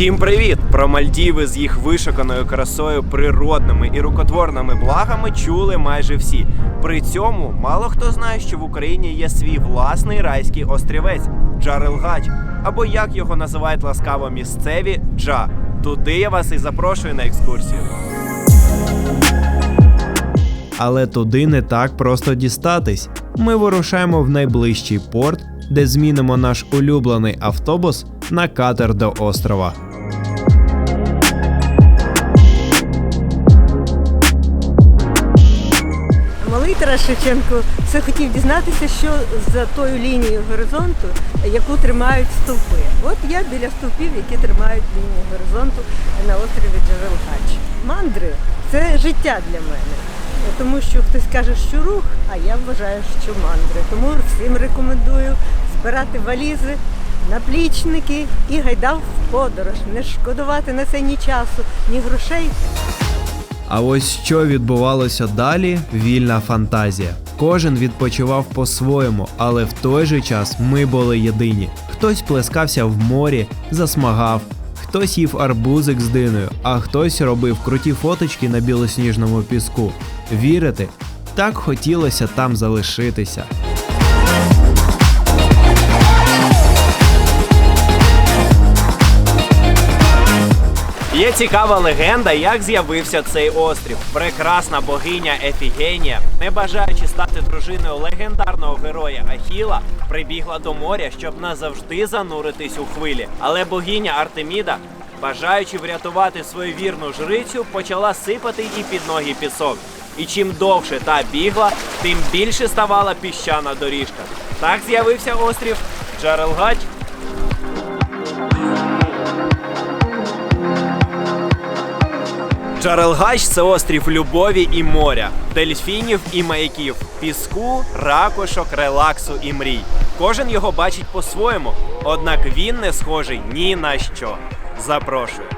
Всім привіт! Про Мальдіви з їх вишуканою красою, природними і рукотворними благами чули майже всі. При цьому мало хто знає, що в Україні є свій власний райський острівець Джарелгач, або як його називають ласкаво місцеві Джа. Туди я вас і запрошую на екскурсію. Але туди не так просто дістатись. Ми вирушаємо в найближчий порт, де змінимо наш улюблений автобус на катер до острова. Тарас Шевченко все хотів дізнатися, що за тою лінією горизонту, яку тримають стовпи. От я біля стовпів, які тримають лінію горизонту на острові Джерелгач. Мандри це життя для мене. Тому що хтось каже, що рух, а я вважаю, що мандри. Тому всім рекомендую збирати валізи, наплічники і гайдав в подорож, не шкодувати на це ні часу, ні грошей. А ось що відбувалося далі вільна фантазія. Кожен відпочивав по-своєму, але в той же час ми були єдині. Хтось плескався в морі, засмагав, хтось їв арбузик з диною, а хтось робив круті фоточки на білосніжному піску. Вірите? Так хотілося там залишитися. Є цікава легенда, як з'явився цей острів. Прекрасна богиня Ефігенія, не бажаючи стати дружиною легендарного героя Ахіла, прибігла до моря, щоб назавжди зануритись у хвилі. Але богиня Артеміда, бажаючи врятувати свою вірну жрицю, почала сипати їй під ноги пісок. І чим довше та бігла, тим більше ставала піщана доріжка. Так з'явився острів Джарелгач. Джарелгач це острів любові і моря, дельфінів і маяків, піску, ракушок, релаксу і мрій. Кожен його бачить по-своєму, однак він не схожий ні на що. Запрошую.